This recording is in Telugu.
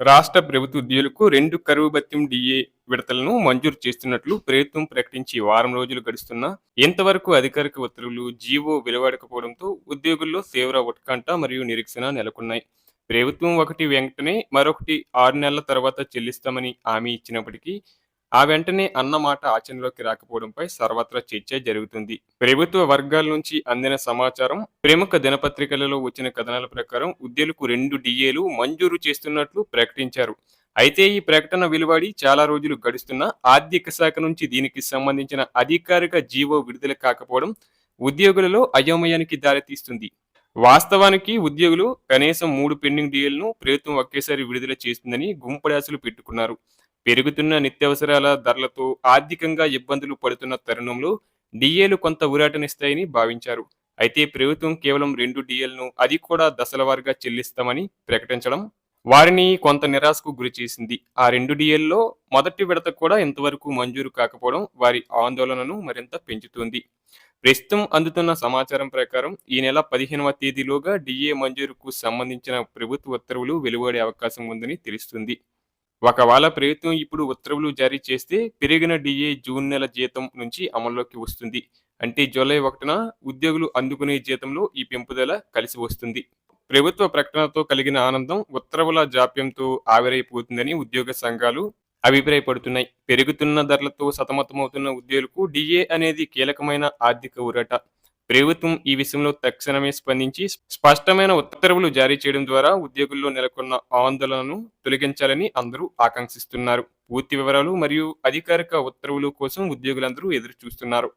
రాష్ట్ర ప్రభుత్వ ఉద్యోగులకు రెండు కరువు భత్యం డిఏ విడతలను మంజూరు చేస్తున్నట్లు ప్రభుత్వం ప్రకటించి వారం రోజులు గడుస్తున్నా ఇంతవరకు అధికారిక ఉత్తర్వులు జీవో వెలువడకపోవడంతో ఉద్యోగుల్లో తీవ్ర ఉత్కంఠ మరియు నిరీక్షణ నెలకొన్నాయి. ప్రభుత్వం ఒకటి వెంటనే మరొకటి ఆరు నెలల తర్వాత చెల్లిస్తామని హామీ ఇచ్చినప్పటికీ ఆ వెంటనే అన్న మాట ఆచరణలోకి రాకపోవడంపై సర్వత్రా చర్చ జరుగుతుంది. ప్రభుత్వ వర్గాల నుంచి అందిన సమాచారం ప్రముఖ దినపత్రికలలో వచ్చిన కథనాల ప్రకారం ఉద్యోగులకు రెండు డిఏలు మంజూరు చేస్తున్నట్లు ప్రకటించారు. అయితే ఈ ప్రకటన వెలువడి చాలా రోజులు గడుస్తున్నా ఆర్థిక శాఖ నుంచి దీనికి సంబంధించిన అధికారిక జీవో విడుదల కాకపోవడం ఉద్యోగులలో అయోమయానికి దారితీస్తుంది. వాస్తవానికి ఉద్యోగులు కనీసం మూడు పెండింగ్ డిఏలను ప్రభుత్వం ఒకేసారి విడుదల చేస్తుందని గుంపడాసులు పెట్టుకున్నారు. పెరుగుతున్న నిత్యావసరాల ధరలతో ఆర్థికంగా ఇబ్బందులు పడుతున్న తరుణంలో డిఏలు కొంత ఊరాటనిస్తాయని భావించారు. అయితే ప్రభుత్వం కేవలం రెండు డిఏలను అది కూడా దశలవారుగా చెల్లిస్తామని ప్రకటించడం వారిని కొంత నిరాశకు గురి చేసింది. ఆ రెండు డిఏల్లో మొదటి విడత కూడా ఇంతవరకు మంజూరు కాకపోవడం వారి ఆందోళనను మరింత పెంచుతుంది. ప్రస్తుతం అందుతున్న సమాచారం ప్రకారం ఈ నెల పదిహేనవ తేదీలోగా డిఏ మంజూరుకు సంబంధించిన ప్రభుత్వ ఉత్తర్వులు వెలువడే అవకాశం ఉందని తెలుస్తుంది. ఒకవేళ ప్రభుత్వం ఇప్పుడు ఉత్తర్వులు జారీ చేస్తే పెరిగిన డిఏ జూన్ నెల జీతం నుంచి అమల్లోకి వస్తుంది. అంటే జూలై ఒకటిన ఉద్యోగులు అందుకునే జీతంలో ఈ పెంపుదల కలిసి వస్తుంది. ప్రభుత్వ ప్రకటనతో కలిగిన ఆనందం ఉత్తర్వుల జాప్యంతో ఆవిరైపోతుందని ఉద్యోగ సంఘాలు అభిప్రాయపడుతున్నాయి. పెరుగుతున్న ధరలతో సతమతమవుతున్న ఉద్యోగులకు డిఏ అనేది కీలకమైన ఆర్థిక ఊరట. ప్రభుత్వం ఈ విషయంలో తక్షణమే స్పందించి స్పష్టమైన ఉత్తర్వులు జారీ చేయడం ద్వారా ఉద్యోగుల్లో నెలకొన్న ఆందోళనను తొలగించాలని అందరూ ఆకాంక్షిస్తున్నారు. పూర్తి వివరాలు మరియు అధికారిక ఉత్తర్వులు కోసం ఉద్యోగులందరూ ఎదురు చూస్తున్నారు